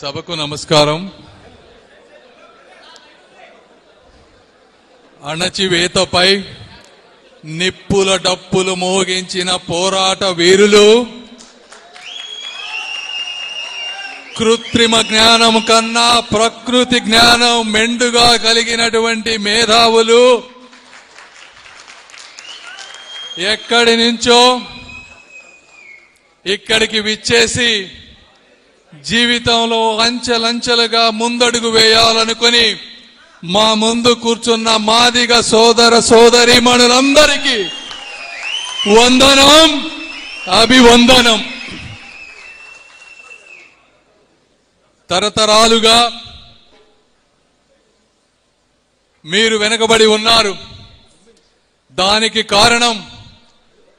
సభకు నమస్కారం. అణచివేతపై నిప్పుల డప్పులు మోగించిన పోరాట వీరులు కృత్రిమ జ్ఞానం కన్నా ప్రకృతి జ్ఞానం మెండుగా కలిగినటువంటి మేధావులు ఎక్కడి నుంచో ఇక్కడికి విచ్చేసి జీవితంలో అంచెలంచెలుగా ముందడుగు వేయాలనుకుని మా ముందు కూర్చున్న మాదిగ సోదర సోదరి మనులందరికీ వందనం అభివందనం. తరతరాలుగా మీరు వెనుకబడి ఉన్నారు. దానికి కారణం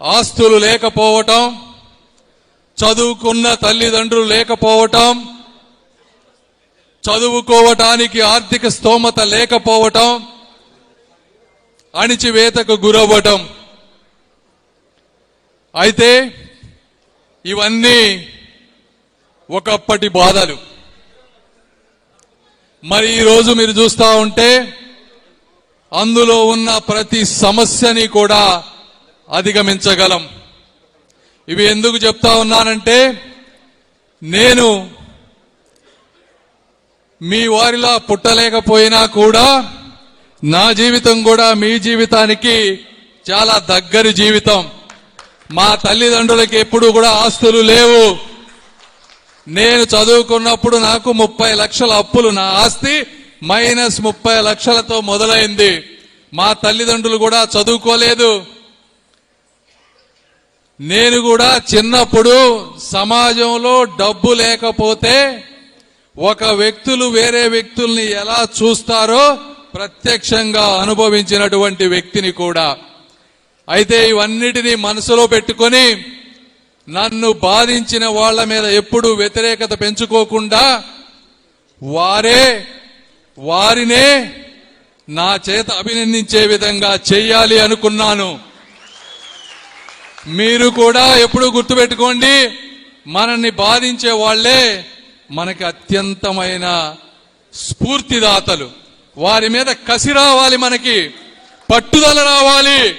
ఆస్తులు లేకపోవటం చదువుకున్న తల్లిదండ్రులు లేకపోవటం చదువుకోవటానికి ఆర్థిక స్తోమత లేకపోవటం అణిచివేతకు గురవ్వటం. అయితే ఇవన్నీ ఒకప్పటి బాధలు. మరి ఈరోజు మీరు చూస్తా ఉంటే అందులో ఉన్న ప్రతి సమస్యని కూడా అధిగమించగలం. ఇవి ఎందుకు చెప్తా ఉన్నానంటే నేను మీ వారిలా పుట్టలేకపోయినా కూడా నా జీవితం కూడా మీ జీవితానికి చాలా దగ్గరి జీవితం. మా తల్లిదండ్రులకి ఎప్పుడు కూడా ఆస్తులు లేవు. నేను చదువుకున్నప్పుడు నాకు ముప్పై లక్షల అప్పులు. నా ఆస్తి మైనస్ ముప్పై లక్షలతో మొదలైంది. మా తల్లిదండ్రులు కూడా చదువుకోలేదు. నేను కూడా చిన్నప్పుడు సమాజంలో డబ్బు లేకపోతే ఒక వ్యక్తులు వేరే వ్యక్తుల్ని ఎలా చూస్తారో ప్రత్యక్షంగా అనుభవించినటువంటి వ్యక్తిని కూడా. అయితే ఇవన్నిటినీ మనసులో పెట్టుకొని నన్ను బాధించిన వాళ్ళ మీద ఎప్పుడూ వ్యతిరేకత పెంచుకోకుండా వారే వారినే నా చేత అభినందించే విధంగా చెయ్యాలి అనుకున్నాను. మీరు కూడా ఎప్పుడు గుర్తుపెట్టుకోండి మనల్ని బాధించే వాళ్ళే మనకి అత్యంతమైన స్ఫూర్తిదాతలు. వారి మీద కసి రావాలి మనకి పట్టుదల రావాలి.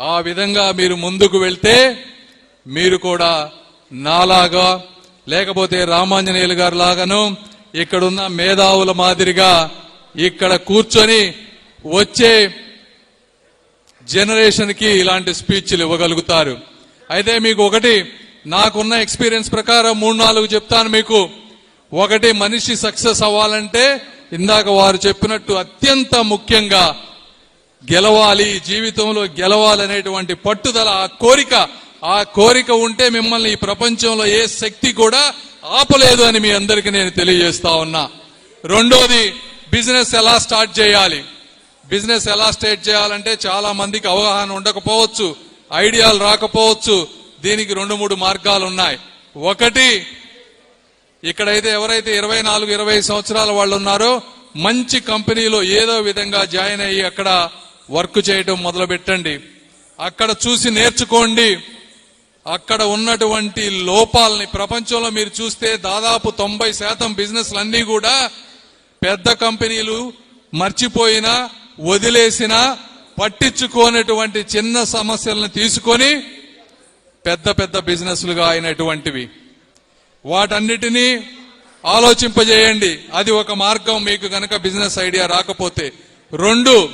ఆ విధంగా మీరు ముందుకు వెళ్తే మీరు కూడా నాలాగా లేకపోతే రామాంజనేయులు గారు లాగాను ఇక్కడున్న మేధావుల మాదిరిగా ఇక్కడ కూర్చొని వచ్చే జనరేషన్కి ఇలాంటి స్పీచ్లు ఇవ్వగలుగుతారు. అయితే మీకు ఒకటి నాకున్న ఎక్స్పీరియన్స్ ప్రకారం మూడు నాలుగు చెప్తాను మీకు. ఒకటి మనిషి సక్సెస్ అవ్వాలంటే ఇందాక వారు చెప్పినట్టు అత్యంత ముఖ్యంగా గెలవాలి జీవితంలో గెలవాలనేటువంటి పట్టుదల ఆ కోరిక ఆ కోరిక ఉంటే మిమ్మల్ని ఈ ప్రపంచంలో ఏ శక్తి కూడా ఆపలేదు అని మీ అందరికీ నేను తెలియజేస్తా ఉన్నా. రెండోది బిజినెస్ ఎలా స్టార్ట్ చేయాలి? బిజినెస్ ఎలా స్టేట్ చేయాలంటే చాలా మందికి అవగాహన ఉండకపోవచ్చు ఐడియాలు రాకపోవచ్చు. దీనికి రెండు మూడు మార్గాలు ఉన్నాయి. ఒకటి ఇక్కడైతే ఎవరైతే ఇరవై నాలుగు ఇరవై సంవత్సరాల వాళ్ళు ఉన్నారో మంచి కంపెనీలో ఏదో విధంగా జాయిన్ అయ్యి అక్కడ వర్క్ చేయటం మొదలు పెట్టండి అక్కడ చూసి నేర్చుకోండి. అక్కడ ఉన్నటువంటి లోపాలని ప్రపంచంలో మీరు చూస్తే దాదాపు తొంభై శాతం బిజినెస్లన్నీ కూడా పెద్ద కంపెనీలు మర్చిపోయినా వదిలేసిన పట్టించుకోనటువంటి చిన్న సమస్యలను తీసుకొని పెద్ద పెద్ద బిజినెస్లుగా అయినటువంటివి. వాటన్నిటినీ ఆలోచింపజేయండి. అది ఒక మార్గం మీకు గనక బిజినెస్ ఐడియా రాకపోతే. రెండు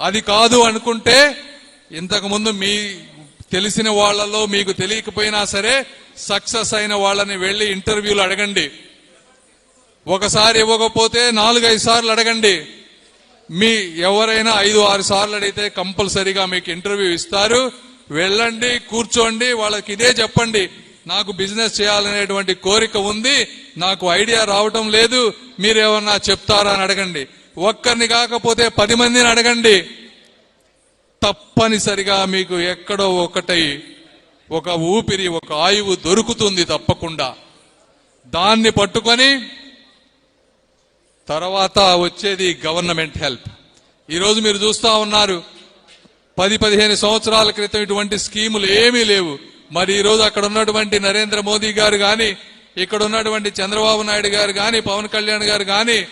అది కాదు అనుకుంటే ఇంతకుముందు మీ తెలిసిన వాళ్ళలో మీకు తెలియకపోయినా సరే సక్సెస్ అయిన వాళ్ళని వెళ్ళి ఇంటర్వ్యూలు అడగండి. ఒకసారి ఇవ్వకపోతే నాలుగైదు సార్లు అడగండి. మీ ఎవరైనా ఐదు ఆరు సార్లు అడిగితే కంపల్సరీగా మీకు ఇంటర్వ్యూ ఇస్తారు. వెళ్ళండి కూర్చోండి వాళ్ళకి ఇదే చెప్పండి. నాకు బిజినెస్ చేయాలనేటువంటి కోరిక ఉంది. నాకు ఐడియా రావటం లేదు. మీరేమన్నా చెప్తారా అని అడగండి. ఒక్కరిని కాకపోతే పది మందిని అడగండి. తప్పనిసరిగా మీకు ఎక్కడో ఒకటై ఒక ఊపిరి ఒక ఆయువు దొరుకుతుంది తప్పకుండా. దాన్ని పట్టుకొని తర్వాత వచ్చేది గవర్నమెంట్ హెల్ప్. ఈరోజు మీరు చూస్తా ఉన్నారు పది పదిహేను సంవత్సరాల క్రితం ఇటువంటి స్కీములు ఏమీ లేవు. మరి ఈరోజు అక్కడ ఉన్నటువంటి నరేంద్ర మోదీ గారు కానీ ఇక్కడ ఉన్నటువంటి చంద్రబాబు నాయుడు గారు కానీ పవన్ కళ్యాణ్ గారు కానీ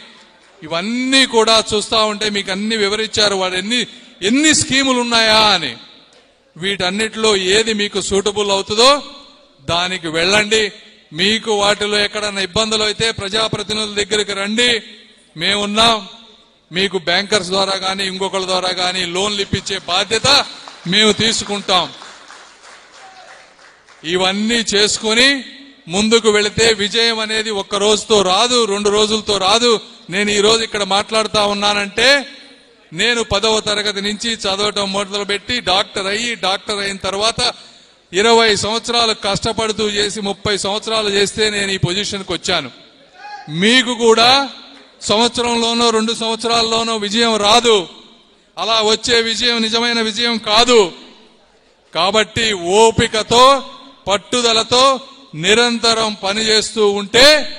ఇవన్నీ కూడా చూస్తా ఉంటే మీకు అన్ని వివరించారు. వాడు ఎన్ని ఎన్ని స్కీములు ఉన్నాయా అని. వీటన్నిటిలో ఏది మీకు సూటబుల్ అవుతుందో దానికి వెళ్ళండి. మీకు వాటిలో ఎక్కడన్నా ఇబ్బందులు అయితే ప్రజాప్రతినిధుల దగ్గరికి రండి. మేమున్నాం. మీకు బ్యాంకర్స్ ద్వారా కానీ ఇంకొకరి ద్వారా కానీ లోన్లు ఇప్పించే బాధ్యత మేము తీసుకుంటాం. ఇవన్నీ చేసుకుని ముందుకు వెళితే విజయం అనేది ఒక్క రోజుతో రాదు రెండు రోజులతో రాదు. నేను ఈ రోజు ఇక్కడ మాట్లాడుతా ఉన్నానంటే నేను పదవ తరగతి నుంచి చదవటం మొదలుపెట్టి డాక్టర్ అయ్యి డాక్టర్ అయిన తర్వాత ఇరవై సంవత్సరాలు కష్టపడుతూ చేసి ముప్పై సంవత్సరాలు చేస్తే నేను ఈ పొజిషన్కి వచ్చాను. మీకు కూడా సంవత్సరంలోనో రెండు సంవత్సరాల్లోనో విజయం రాదు. అలా వచ్చే విజయం నిజమైన విజయం కాదు. కాబట్టి ఓపికతో పట్టుదలతో నిరంతరం పనిచేస్తూ ఉంటే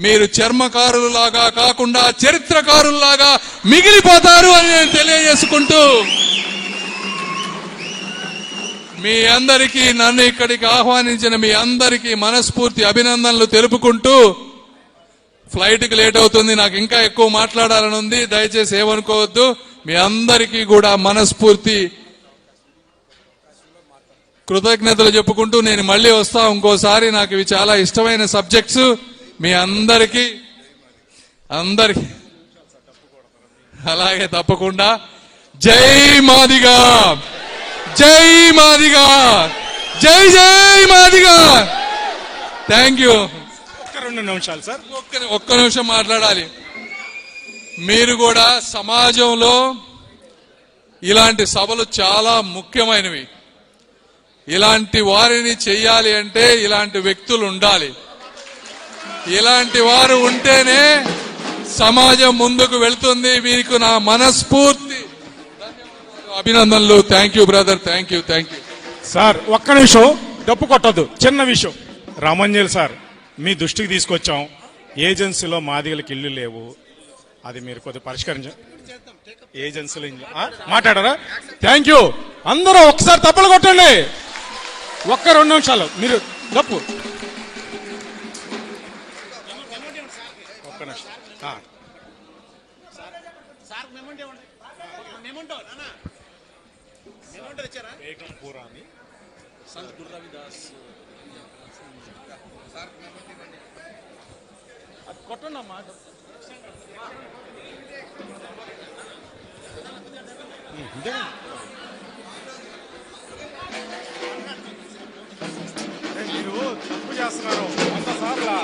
మీరు చర్మకారులాగా కాకుండా చరిత్రకారులాగా మిగిలిపోతారు అని నేను తెలియజేసుకుంటూ మీ అందరికీ నన్ను ఇక్కడికి ఆహ్వానించిన మీ అందరికీ మనస్ఫూర్తి అభినందనలు తెలుపుకుంటూ ఫ్లైట్కి లేట్ అవుతుంది నాకు ఇంకా ఎక్కువ మాట్లాడాలని ఉంది దయచేసి ఏమనుకోవద్దు. మీ అందరికీ కూడా మనస్ఫూర్తి. కృతజ్ఞతలు చెప్పుకుంటూ నేను మళ్ళీ వస్తా ఇంకోసారి నాకు ఇవి చాలా ఇష్టమైన సబ్జెక్ట్స్. మీ అందరికీ అందరికి. అలాగే తప్పకుండా. జై మాదిగా! జై మాదిగా! జై జై మాదిగా! Thank you. రెండు నిమిషాలు సార్. ఒక్క ఒక్క నిమిషం మాట్లాడాలి. మీరు కూడా సమాజంలో ఇలాంటి సభలు చాలా ముఖ్యమైనవి. ఇలాంటి వారిని చెయ్యాలి అంటే ఇలాంటి వ్యక్తులు ఉండాలి. ఇలాంటి వారు ఉంటేనే సమాజం ముందుకు వెళ్తుంది. మీకు నా మనస్ఫూర్తి. అభినందనలు. Thank you brother thank you thank you sir ఒక్క నిమిషం డప్పు కొట్టద్దు. చిన్న విషయం. రామంజల్ సార్ మీ దృష్టికి తీసుకొచ్చాం. ఏజెన్సీలో మాదిగలకి ఇల్లు లేవు. అది మీరు కొద్దిగా పరిష్కరించ ఏజెన్సీలో? మాట్లాడారా? థ్యాంక్ యూ అందరూ ఒకసారి తప్పలు కొట్టండి. ఒక్క రెండు నిమిషాలు. మీరు డప్పు ఒక్క నిమిషం. అది కొట్టండి అమ్మా మీరు తప్పు చేస్తున్నారు. వంద సార్లు.